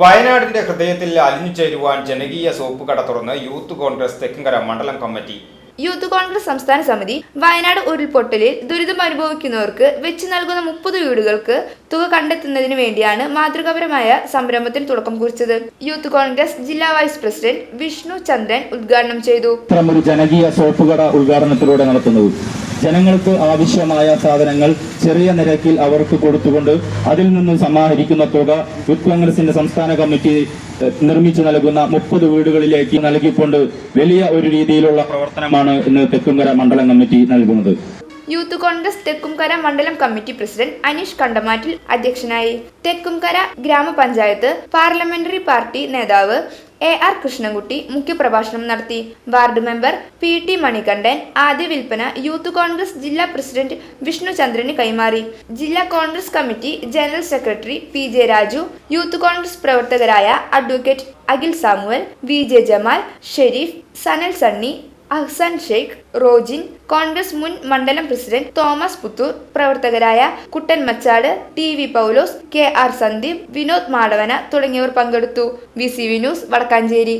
വയനാടിന്റെ ഹൃദയത്തിൽ അലിഞ്ഞു ചേരുവാൻ ജനകീയ സോപ്പ് കട തുറന്ന് യൂത്ത് കോൺഗ്രസ് തെക്കുംകര മണ്ഡലം കമ്മിറ്റി. യൂത്ത് കോൺഗ്രസ് സംസ്ഥാന സമിതി വയനാട് ഉരുൾപൊട്ടലിൽ ദുരിതം അനുഭവിക്കുന്നവർക്ക് വെച്ച് നൽകുന്ന മുപ്പത് വീടുകൾക്ക് തുക കണ്ടെത്തുന്നതിന് വേണ്ടിയാണ് മാതൃകാപരമായ സംരംഭത്തിന് തുടക്കം കുറിച്ചത്. യൂത്ത് കോൺഗ്രസ് ജില്ലാ വൈസ് പ്രസിഡന്റ് വിഷ്ണു ചന്ദ്രൻ ഉദ്ഘാടനം ചെയ്തു. ഇത്തരം ഒരു ജനകീയ സോപ്പ് കട ഉദ്ഘാടനത്തിലൂടെ നടത്തുന്നത് ജനങ്ങൾക്ക് ആവശ്യമായ സാധനങ്ങൾ ചെറിയ നിരക്കിൽ അവർക്ക് കൊടുത്തുകൊണ്ട് അതിൽ നിന്ന് സമാഹരിക്കുന്ന തുക യൂത്ത് കോൺഗ്രസിന്റെ സംസ്ഥാന കമ്മിറ്റി നിർമ്മിച്ചു നൽകുന്ന മുപ്പത് വീടുകളിലേക്ക് നൽകിക്കൊണ്ട് വലിയ ഒരു രീതിയിലുള്ള പ്രവർത്തനമാണ് ഇന്ന് തെക്കുംകര മണ്ഡലം കമ്മിറ്റി നൽകുന്നത്. യൂത്ത് കോൺഗ്രസ് തെക്കുംകര മണ്ഡലം കമ്മിറ്റി പ്രസിഡന്റ് അനീഷ് കണ്ടമാറ്റിൽ അധ്യക്ഷനായി. തെക്കുംകര ഗ്രാമപഞ്ചായത്ത് പാർലമെന്ററി പാർട്ടി നേതാവ് എ ആർ കൃഷ്ണൻകുട്ടി മുഖ്യപ്രഭാഷണം നടത്തി. Ward member P T Manikandan ആദ്യ വിൽപ്പന യൂത്ത് കോൺഗ്രസ് ജില്ലാ പ്രസിഡന്റ് വിഷ്ണുചന്ദ്രന് കൈമാറി. ജില്ലാ Congress committee general secretary P J Raju youth Congress പ്രവർത്തകരായ advocate Akhil Samuel V J Jamal Sherif Sanal Sunny Ahsan Sheikh Rojin Congress മുൻ മണ്ഡലം പ്രസിഡന്റ് തോമസ് പുത്തൂർ പ്രവർത്തകരായ Kuttan Machad T V Paulose K R Sandeep Vinod Madavana തുടങ്ങിയവർ പങ്കെടുത്തു. V C V news Wadakkanchery.